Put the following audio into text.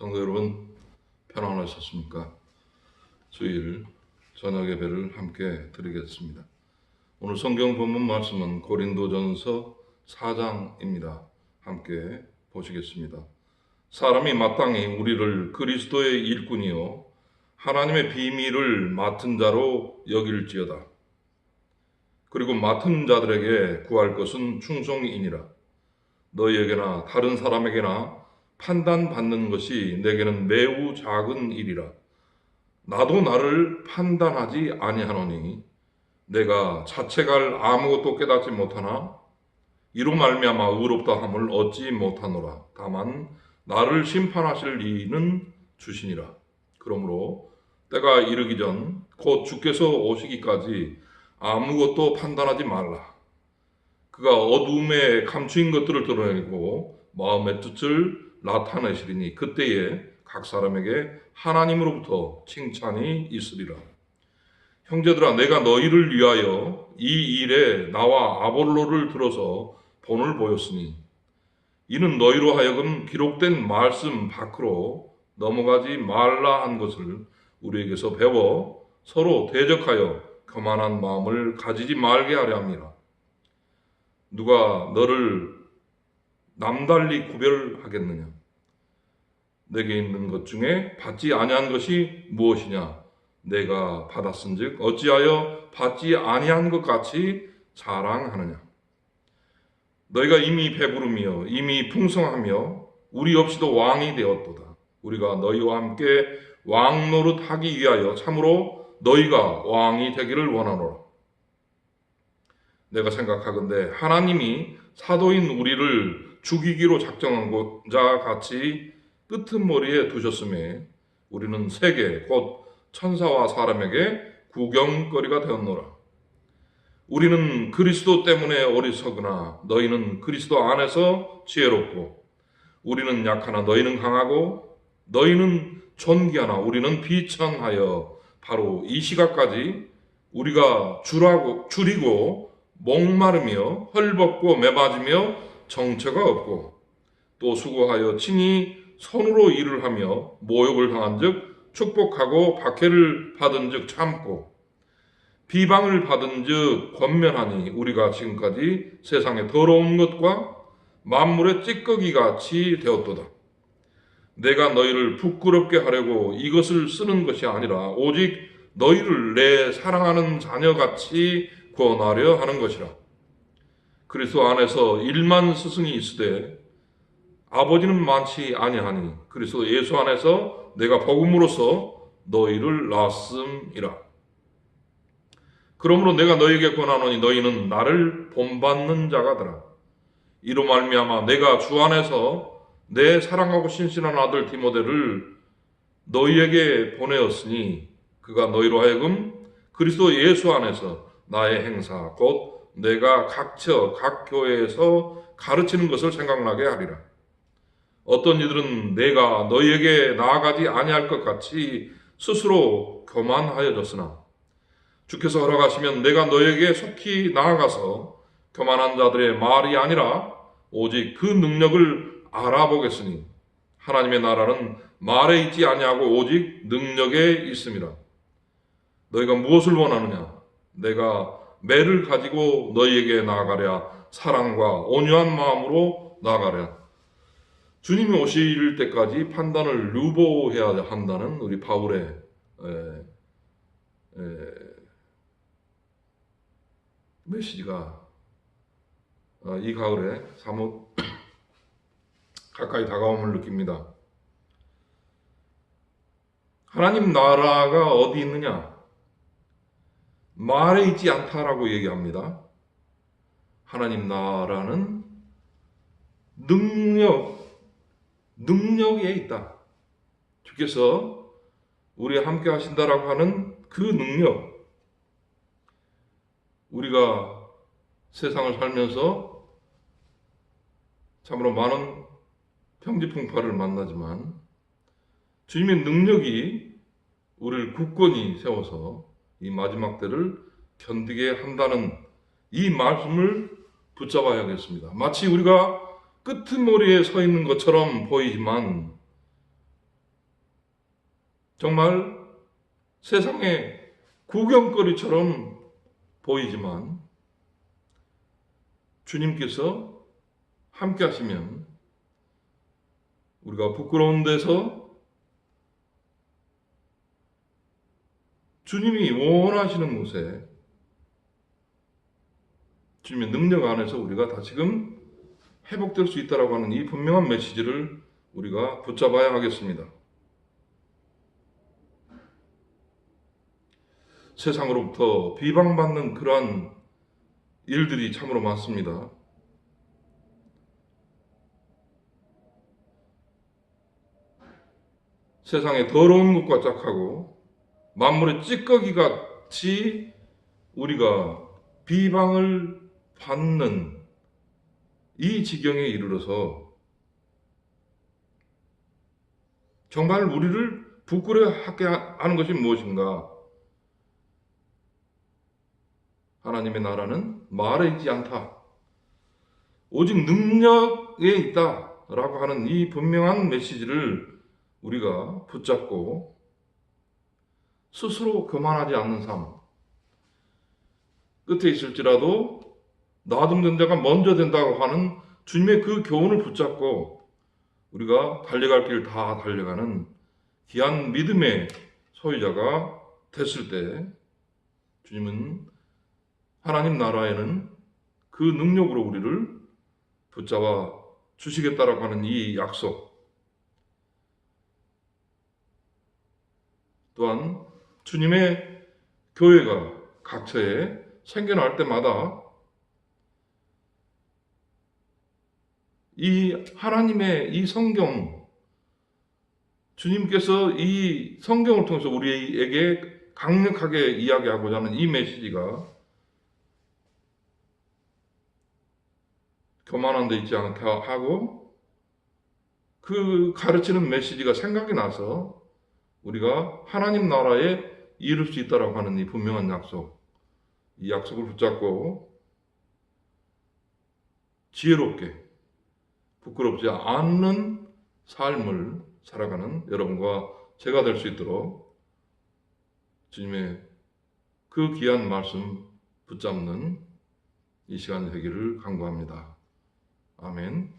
성도 여러분 편안하셨습니까? 주일 저녁 예배를 함께 드리겠습니다. 오늘 성경 본문 말씀은 고린도전서 4장입니다. 함께 보시겠습니다. 사람이 마땅히 우리를 그리스도의 일꾼이요 하나님의 비밀을 맡은 자로 여길지어다. 그리고 맡은 자들에게 구할 것은 충성이니라. 너희에게나 다른 사람에게나 판단받는 것이 내게는 매우 작은 일이라. 나도 나를 판단하지 아니하노니 내가 자책할 아무것도 깨닫지 못하나 이로 말미암아 의롭다 함을 얻지 못하노라. 다만 나를 심판하실 이는 주시니라. 그러므로 때가 이르기 전 곧 주께서 오시기까지 아무것도 판단하지 말라. 그가 어둠에 감추인 것들을 드러내고 마음의 뜻을 나타내시리니 그때에 각 사람에게 하나님으로부터 칭찬이 있으리라. 형제들아 내가 너희를 위하여 이 일에 나와 아볼로를 들어서 본을 보였으니 이는 너희로 하여금 기록된 말씀 밖으로 넘어가지 말라 한 것을 우리에게서 배워 서로 대적하여 교만한 마음을 가지지 말게 하려 함이라. 누가 너를 남달리 구별하겠느냐? 내게 있는 것 중에 받지 아니한 것이 무엇이냐? 내가 받았은즉 어찌하여 받지 아니한 것 같이 자랑하느냐? 너희가 이미 배부르며 이미 풍성하며 우리 없이도 왕이 되었도다. 우리가 너희와 함께 왕 노릇하기 위하여 참으로 너희가 왕이 되기를 원하노라. 내가 생각하건대 하나님이 사도인 우리를 죽이기로 작정한 자 같이 끄트머리에 두셨음에 우리는 세계 곧 천사와 사람에게 구경거리가 되었노라. 우리는 그리스도 때문에 어리석으나 너희는 그리스도 안에서 지혜롭고 우리는 약하나 너희는 강하고 너희는 존귀하나 우리는 비천하여 바로 이 시각까지 우리가 줄하고 줄이고 목마르며 헐벗고 매맞으며 정처가 없고 또 수고하여 친히 손으로 일을 하며 모욕을 당한즉 축복하고 박해를 받은즉 참고 비방을 받은즉 권면하니 우리가 지금까지 세상의 더러운 것과 만물의 찌꺼기 같이 되었도다. 내가 너희를 부끄럽게 하려고 이것을 쓰는 것이 아니라 오직 너희를 내 사랑하는 자녀같이 구원하려 하는 것이라. 그리스도 안에서 일만 스승이 있으되 아버지는 많지 아니하니 그리스도 예수 안에서 내가 복음으로써 너희를 낳았음이라. 그러므로 내가 너희에게 권하노니 너희는 나를 본받는 자가더라. 이로 말미암아 내가 주 안에서 내 사랑하고 신실한 아들 디모데를 너희에게 보내었으니 그가 너희로 하여금 그리스도 예수 안에서 나의 행사 곧 내가 각처 각 교회에서 가르치는 것을 생각나게 하리라. 어떤 이들은 내가 너희에게 나아가지 아니할 것 같이 스스로 교만하여졌으나 주께서 허락하시면 내가 너에게 속히 나아가서 교만한 자들의 말이 아니라 오직 그 능력을 알아보겠으니 하나님의 나라는 말에 있지 아니하고 오직 능력에 있습니다. 너희가 무엇을 원하느냐? 내가 매를 가지고 너희에게 나아가랴 사랑과 온유한 마음으로 나아가랴. 주님이 오실 때까지 판단을 유보해야 한다는 우리 바울의 에, 에, 메시지가 어, 이 가을에 사뭇 가까이 다가옴을 느낍니다. 하나님 나라가 어디 있느냐? 말에 있지 않다라고 얘기합니다. 하나님 나라는 능력, 능력에 있다. 주께서 우리와 함께 하신다라고 하는 그 능력. 우리가 세상을 살면서 참으로 많은 평지풍파를 만나지만 주님의 능력이 우리를 굳건히 세워서 이 마지막 때를 견디게 한다는 이 말씀을 붙잡아야겠습니다. 마치 우리가 끄트머리에 서 있는 것처럼 보이지만 정말 세상의 구경거리처럼 보이지만 주님께서 함께 하시면 우리가 부끄러운 데서 주님이 원하시는 곳에 주님의 능력 안에서 우리가 다시금 회복될 수 있다라고 하는 이 분명한 메시지를 우리가 붙잡아야 하겠습니다. 세상으로부터 비방받는 그러한 일들이 참으로 많습니다. 세상에 더러운 것과 짝하고 만물의 찌꺼기 같이 우리가 비방을 받는 이 지경에 이르러서 정말 우리를 부끄러워하게 하는 것이 무엇인가? 하나님의 나라는 말에 있지 않다. 오직 능력에 있다 라고 하는 이 분명한 메시지를 우리가 붙잡고 스스로 교만하지 않는 삶. 끝에 있을지라도 나중된 자가 먼저 된다고 하는 주님의 그 교훈을 붙잡고 우리가 달려갈 길 다 달려가는 귀한 믿음의 소유자가 됐을 때 주님은 하나님 나라에는 그 능력으로 우리를 붙잡아 주시겠다라고 하는 이 약속 또한 주님의 교회가 각처에 생겨날 때마다 이 하나님의 이 성경 주님께서 이 성경을 통해서 우리에게 강력하게 이야기하고자 하는 이 메시지가 교만한 데 있지 않게 하고 그 가르치는 메시지가 생각이 나서 우리가 하나님 나라에 이룰 수 있다라고 하는 이 분명한 약속 이 약속을 붙잡고 지혜롭게 부끄럽지 않는 삶을 살아가는 여러분과 제가 될 수 있도록 주님의 그 귀한 말씀 붙잡는 이 시간 되기를 간구합니다. 아멘.